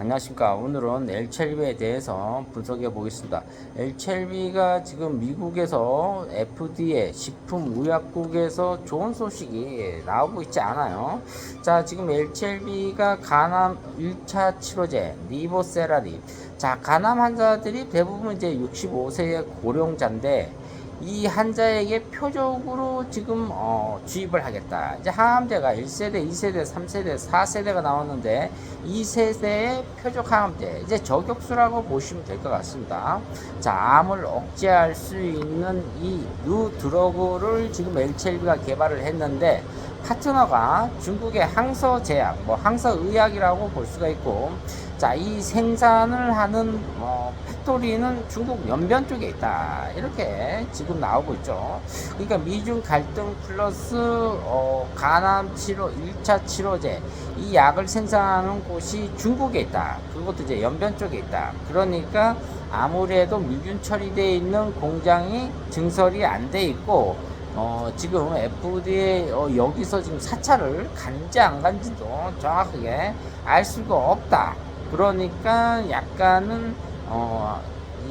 안녕하십니까. 오늘은 엘첼비에 대해서 분석해 보겠습니다. 엘첼비가 지금 미국에서 FDA 식품의약국에서 좋은 소식이 나오고 있지 않아요. 자, 지금 엘첼비가 간암 1차 치료제 리보세라리. 자, 간암 환자들이 대부분 이제 65세의 고령자인데 이 환자에게 표적으로 지금 어, 주입을 하겠다. 이제 항암제가 1세대, 2세대, 3세대, 4세대가 나왔는데 2세대의 표적 항암제 이제 저격수라고 보시면 될 것 같습니다. 자, 암을 억제할 수 있는 이 뉴 드러그를 지금 엘첼비가 개발을 했는데 파트너가 중국의 항서제약, 뭐 항서의약이라고 볼 수가 있고, 자, 이 생산을 하는 어, 팩토리는 중국 연변 쪽에 있다. 이렇게 지금 나오고 있죠. 그러니까 미중 갈등 플러스 어, 간암 치료 1차 치료제 이 약을 생산하는 곳이 중국에 있다. 그것도 이제 연변 쪽에 있다. 그러니까 아무래도 미균 처리되어 있는 공장이 증설이 안 돼 있고 어, 지금 FDA 어, 여기서 지금 사찰을 간지 안 간지도 정확하게 알 수가 없다. 그러니까 약간은 어,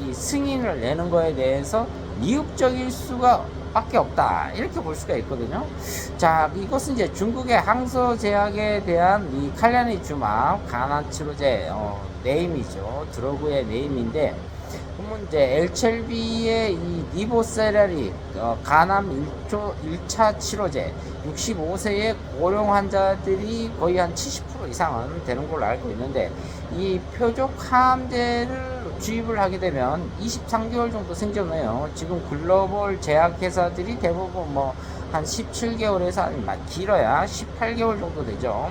이 승인을 내는 거에 대해서 미흡적일 수가 밖에 없다. 이렇게 볼 수가 있거든요. 자, 이것은 이제 중국의 항서제약에 대한 이 칼리아니 주막 간암 치료제 어, 네임이죠. 드러그의 네임인데 이제 엘첼비의 이 니보세라리 어, 간암 1초, 1차 치료제 65세의 고령 환자들이 거의 한 70% 이상은 되는 걸로 알고 있는데 이 표적 항암제를 주입을 하게 되면 23개월 정도 생존해요. 지금 글로벌 제약회사들이 대부분 뭐 한 17개월에서 한 길어야 18개월 정도 되죠.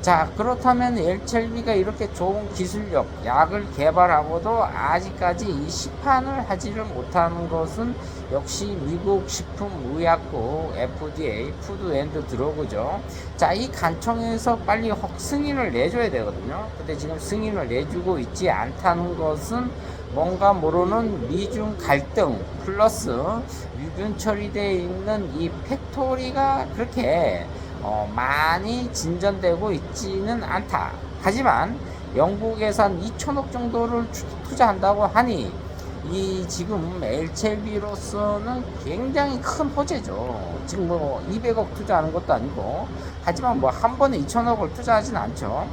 자 그렇다면 엘첼비가 이렇게 좋은 기술력 약을 개발하고도 아직까지 이 시판을 하지를 못하는 것은 역시 미국 식품의약국 FDA 푸드 앤드 드러그죠. 자 이 간청에서 빨리 확 승인을 내줘야 되거든요. 근데 지금 승인을 내주고 있지 않다는 것은 뭔가 모르는 미중 갈등 플러스 유균 처리되어 있는 이 팩토리가 그렇게 어, 많이 진전되고 있지는 않다. 하지만 영국에서 한 2천억 정도를 투- 투자한다고 하니 이 지금 엘첼비로서는 굉장히 큰 호재죠. 지금 뭐 200억 투자하는 것도 아니고 하지만 뭐 한 번에 2천억을 투자하진 않죠.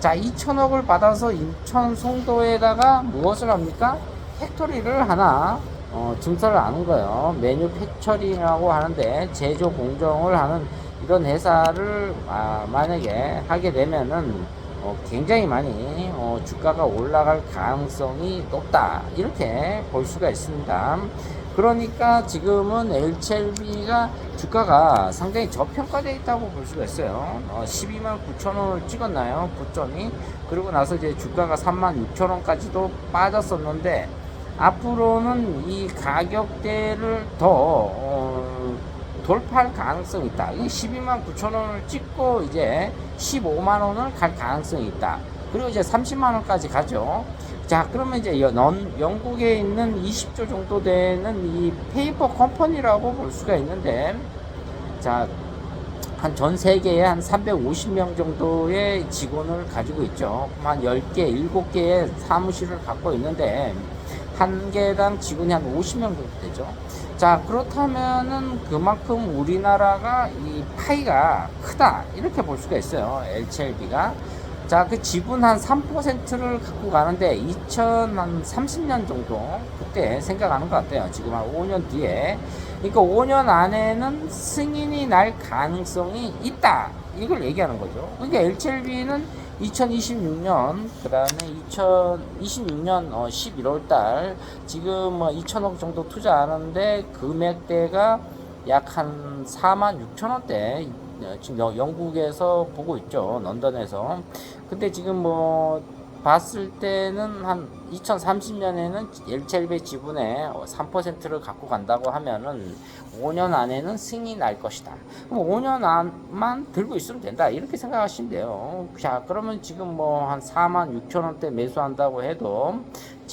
자 2천억을 받아서 인천 송도에다가 무엇을 합니까? 팩토리를 하나 어, 증설을 하는 거예요. 메뉴팩처링이라고 하는데 제조 공정을 하는 이런 회사를 아, 만약에 하게 되면은 어, 굉장히 많이 어, 주가가 올라갈 가능성이 높다 이렇게 볼 수가 있습니다. 그러니까 지금은 HLB가 주가가 상당히 저평가되어 있다고 볼 수가 있어요. 어, 12만 9천 원을 찍었나요? 고점이 그리고 나서 이제 주가가 3만 6천 원까지도 빠졌었는데 앞으로는 이 가격대를 더 어, 돌파할 가능성이 있다. 이 12만 9천 원을 찍고 이제 15만 원을 갈 가능성이 있다. 그리고 이제 30만 원까지 가죠. 자, 그러면 이제 연, 영국에 있는 20조 정도 되는 이 페이퍼 컴퍼니라고 볼 수가 있는데, 자, 한 전 세계에 한 350명 정도의 직원을 가지고 있죠. 한 10개, 7개의 사무실을 갖고 있는데, 한 개당 직원이 한 50명 정도 되죠. 자, 그렇다면은 그만큼 우리나라가 이 파이가 크다. 이렇게 볼 수가 있어요. LCLB가. 자, 그 지분 한 3%를 갖고 가는데 2030년 정도 그때 생각하는 것 같아요. 지금 한 5년 뒤에. 그러니까 5년 안에는 승인이 날 가능성이 있다. 이걸 얘기하는 거죠. 그러니까 LCLB는 2026년 그 다음에 2026년 어 11월 달 지금 뭐 2천억 정도 투자하는데 금액대가 약 한 4만 6천 원대 어, 지금 여- 영국에서 보고 있죠 런던에서 근데 지금 뭐 봤을 때는 한 2030년에는 엘첼베 지분의 3%를 갖고 간다고 하면은 5년 안에는 승인이 날 것이다. 그럼 5년 안만 들고 있으면 된다. 이렇게 생각하시면 돼요. 자, 그러면 지금 뭐 한 4만 6천 원대 매수한다고 해도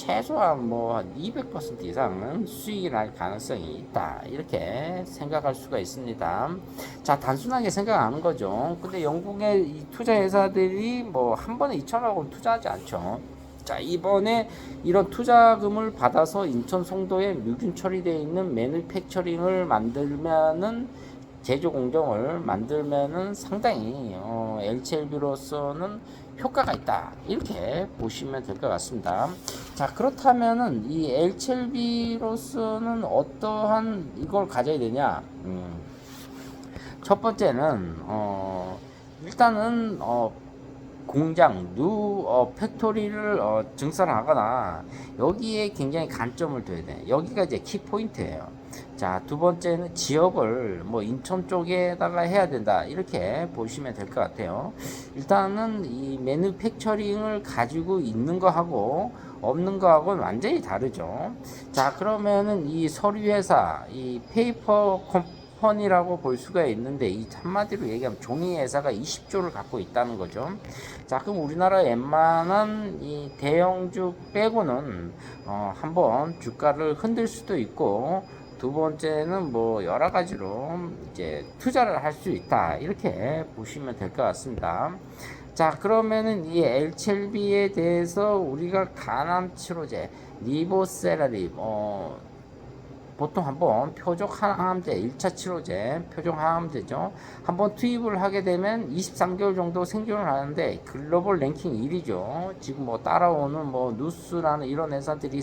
최소한 뭐 한 200% 이상은 수익이 날 가능성이 있다. 이렇게 생각할 수가 있습니다. 자, 단순하게 생각하는 거죠. 근데 영국의 이 투자 회사들이 뭐 한 번에 2천억 원 투자하지 않죠. 자, 이번에 이런 투자금을 받아서 인천 송도에 뮤균 처리되어 있는 매니팩처링을 만들면은 제조 공정을 만들면은 상당히 어, LCLB로서는 효과가 있다 이렇게 보시면 될 것 같습니다. 자 그렇다면은 이 LCLB로서는 어떠한 이걸 가져야 되냐? 음, 첫 번째는 어, 일단은 어, 공장, 누 어, 팩토리를 어, 증설하거나 여기에 굉장히 간점을 둬야 돼. 여기가 이제 키 포인트예요. 자, 두 번째는 지역을 뭐 인천 쪽에다가 해야 된다. 이렇게 보시면 될 것 같아요. 일단은 이 매뉴팩처링을 가지고 있는 거하고 없는 거하고는 완전히 다르죠. 자, 그러면은 이 서류 회사, 이 페이퍼 컴 퍼니라고 볼 수가 있는데 이 한마디로 얘기하면 종이 회사가 20조를 갖고 있다는 거죠. 자, 그럼 우리나라 웬만한 이 대형주 빼고는 어, 한번 주가를 흔들 수도 있고 두 번째는 뭐 여러 가지로 이제 투자를 할 수 있다 이렇게 보시면 될 것 같습니다. 자 그러면은 이 엘첼비에 대해서 우리가 치료제 리보세라립 어 보통 한번 표적 항암제 1차 치료제 표적 항암제죠. 한번 투입을 하게 되면 23개월 정도 생존을 하는데 글로벌 랭킹 1위죠. 지금 뭐 따라오는 뭐 누스라는 이런 회사들이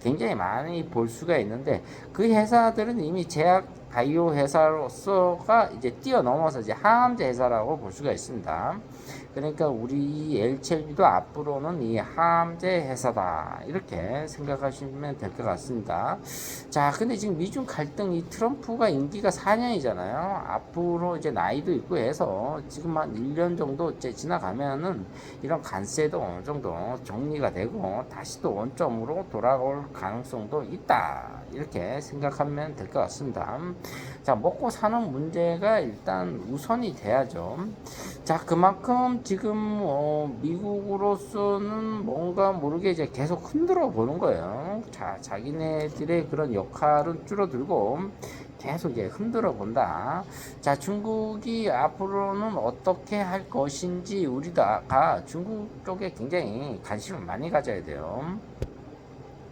굉장히 많이 볼 수가 있는데 그 회사들은 이미 제약 바이오 회사로서가 이제 뛰어넘어서 이제 항암제 회사라고 볼 수가 있습니다. 그러니까 우리 엘첼비도 앞으로는 이 항암제 회사다 이렇게 생각하시면 될 것 같습니다. 자, 근데 지금 미중 갈등 이 트럼프가 임기가 4년이잖아요. 앞으로 이제 나이도 있고 해서 지금 한 1년 정도 이제 지나가면은 이런 관세도 어느 정도 정리가 되고 다시 또 원점으로 돌아올 가능성도 있다. 이렇게 생각하면 될 것 같습니다. 자, 먹고 사는 문제가 일단 우선이 돼야죠. 자, 그만큼 지금 어, 미국으로서는 뭔가 모르게 이제 계속 흔들어 보는 거예요. 자, 자기네들의 그런 역할은 줄어들고 계속 이제 흔들어 본다. 자, 중국이 앞으로는 어떻게 할 것인지 우리가 중국 쪽에 굉장히 관심을 많이 가져야 돼요.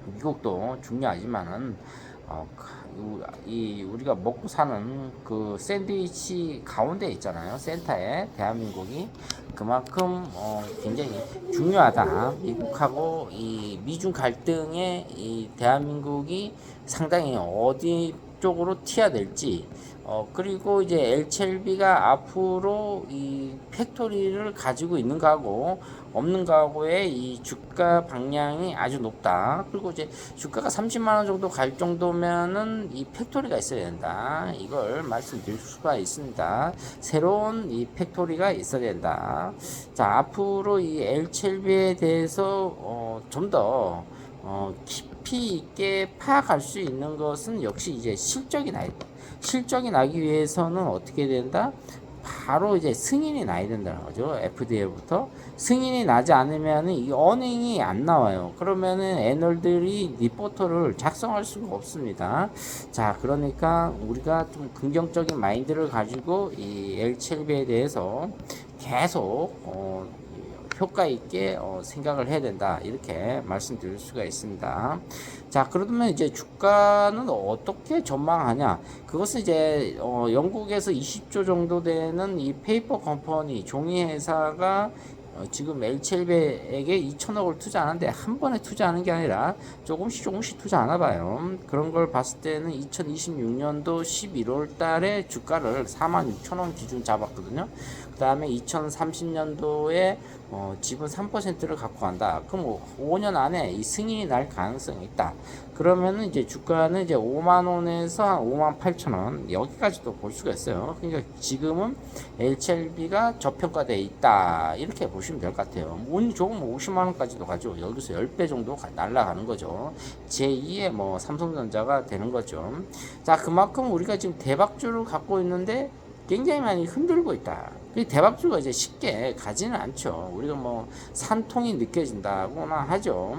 미국도 중요하지만은 어, 이 우리가 먹고 사는 그 샌드위치 가운데 있잖아요. 센터에 대한민국이 그만큼 어, 굉장히 중요하다. 미국하고 이 미중 갈등에 이 대한민국이 상당히 어디 쪽으로 튀어야 될지 어, 그리고 이제 엘첼비가 앞으로 이 팩토리를 가지고 있는 거하고 없는 거하고의 이 주가 방향이 아주 높다. 그리고 이제 주가가 30만 원 정도 갈 정도면은 이 팩토리가 있어야 된다. 이걸 말씀드릴 수가 있습니다. 새로운 이 팩토리가 있어야 된다. 자, 앞으로 이 엘첼비에 대해서 어, 좀더 어, 깊 이 있게 파악할 수 있는 것은 역시 이제 실적이 나야 돼. 실적이 나기 위해서는 어떻게 된다? 바로 이제 승인이 나야 된다는 거죠. FDA부터. 승인이 나지 않으면 이 어닝이 안 나와요. 그러면은 애널들이 리포터를 작성할 수가 없습니다. 자, 그러니까 우리가 좀 긍정적인 마인드를 가지고 이 L7B에 대해서 계속 어, 효과 있게 어, 생각을 해야 된다 이렇게 말씀드릴 수가 있습니다. 자 그러면 이제 주가는 어떻게 전망하냐? 그것은 이제 어, 영국에서 20조 정도 되는 이 페이퍼 컴퍼니 종이 회사가 어, 지금 엘첼베에게 2천억을 투자하는데 한 번에 투자하는 게 아니라 조금씩 조금씩 투자하나 봐요. 그런 걸 봤을 때는 2026년도 11월 달에 주가를 4만 6천 원 기준 잡았거든요. 그 다음에 2030년도에 어, 지분 3%를 갖고 간다. 그럼 5년 안에 이 승인이 날 가능성이 있다. 그러면은 이제 주가는 이제 5만 원에서 한 5만 8천 원 여기까지도 볼 수가 있어요. 그러니까 지금은 HLB가 저평가돼 있다 이렇게 보시면 될 것 같아요. 운 좋으면 50만 원까지도 가죠. 여기서 10배 정도 가- 날아가는 거죠. 제2의 뭐 삼성전자가 되는 거죠. 자 그만큼 우리가 지금 대박주를 갖고 있는데 굉장히 많이 흔들고 있다. 이 대박주가 이제 쉽게 가지는 않죠. 우리가 뭐 산통이 느껴진다고나 하죠.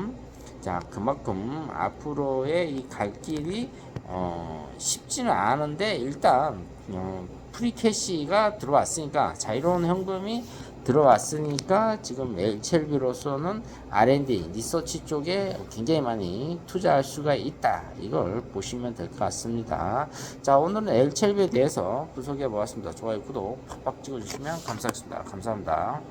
자, 그만큼 앞으로의 이 갈 길이 어, 쉽지는 않은데 일단 어, 프리캐시가 들어왔으니까 자유로운 현금이 들어왔으니까 지금 HLB로서는 R&D 리서치 쪽에 굉장히 많이 투자할 수가 있다. 이걸 보시면 될 것 같습니다. 자, 오늘은 HLB에 대해서 분석해 보았습니다. 좋아요, 구독 팍팍 찍어주시면 감사하겠습니다. 감사합니다.